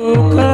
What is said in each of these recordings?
Oh,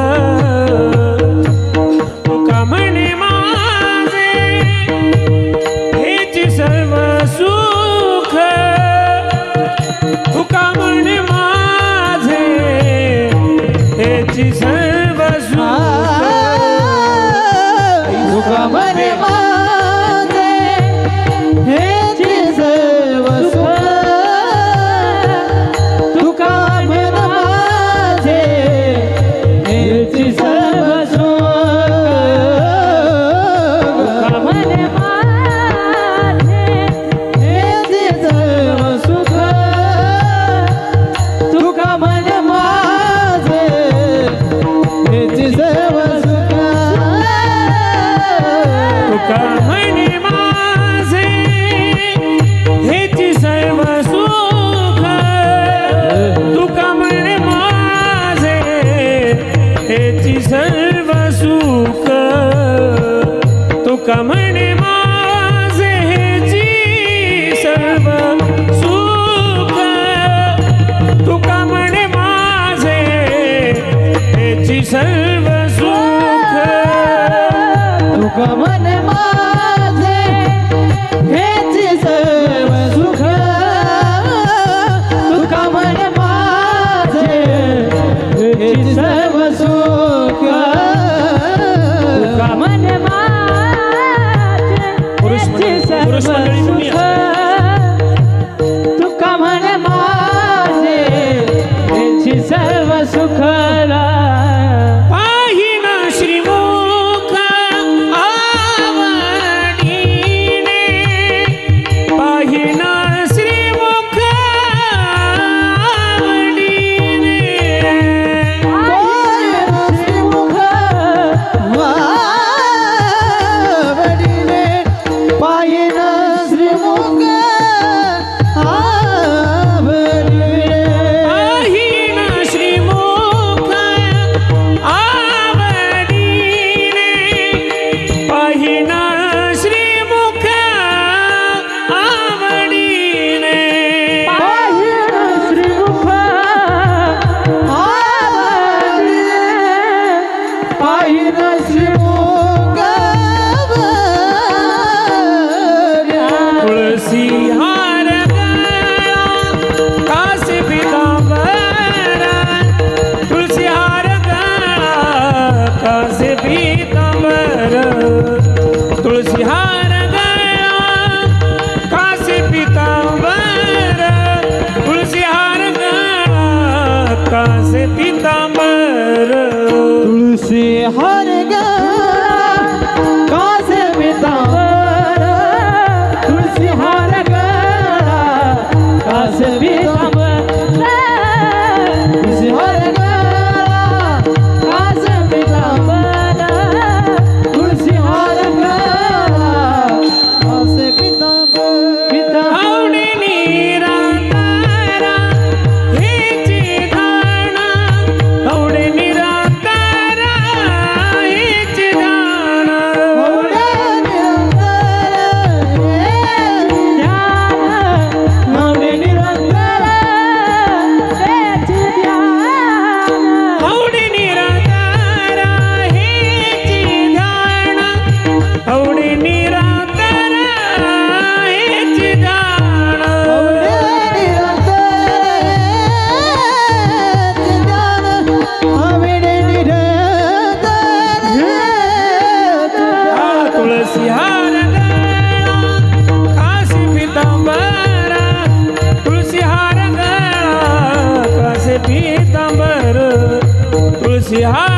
सर्व सुख तुक मन माझे हेच सर्व सुख. तुक मन माझे हेच सर्व सुख. तुक मन माझे पुरुष मंडळी से पीताम्बर तुलसी हर का से तुलसी हर का yeah.